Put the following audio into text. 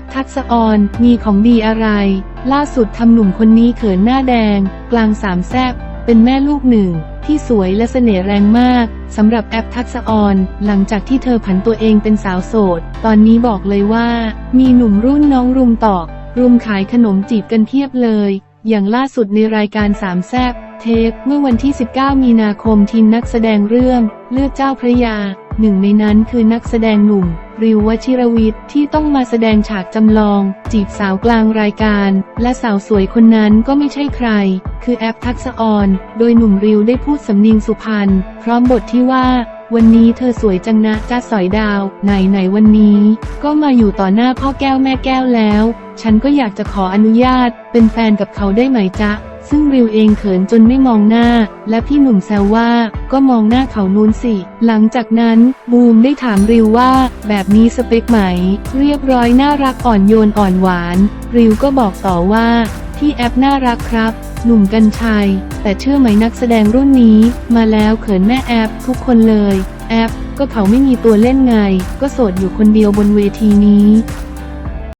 ปทักษออนมีของดีอะไร ล่าสุดทำหนุ่มคนนี้เขินหน้าแดง กลางสามแซบเป็นแม่ลูกหนึ่ง ที่สวยและเสน่ห์แรงมากสำหรับแอปทักษออนหลังจากที่เธอผันตัวเองเป็นสาวโสด ตอนนี้บอกเลยว่า มีหนุ่มรุ่นน้องรุมตอก รุมขายขนมจีบกันเพียบเลย อย่างล่าสุดในรายการสามแซบเทปเมื่อวันที่ 19 มีนาคมทีมนักแสดงเรื่อง เลือดเจ้าพระยา หนึ่งในนั้นคือนักแสดงหนุ่ม ริววชิรวิทย์ที่ต้องมาแสดงฉากจำลอง จีบสาวกลางรายการ และสาวสวยคนนั้นก็ไม่ใช่ใคร คือแอปทักษะออน โดยหนุ่มริวได้พูดสำเนียงสุพรรณพร้อมบทที่ว่าวันนี้เธอสวยจังนะจ้าสอยดาว ไหนไหนวันนี้ ก็มาอยู่ต่อหน้าพ่อแก้วแม่แก้วแล้ว ฉันก็อยากจะขออนุญาต เป็นแฟนกับเขาได้ไหมจ๊ะ ซึ่งริวเองเขินจนไม่มองหน้า และพี่หนุ่มแซวว่าก็มองหน้าเขานูนสิ หลังจากนั้นบูมได้ถามริวว่าแบบนี้สเปคไหม เรียบร้อยน่ารักอ่อนโยนอ่อนหวาน ริวก็บอกต่อว่าที่แอปน่ารักครับ หนุ่มกัญชัย แต่เชื่อไหมนักแสดงรุ่นนี้ มาแล้วเขินแม่แอปทุกคนเลย แอปก็เขาไม่มีตัวเล่นไง ก็โสดอยู่คนเดียวบนเวทีนี้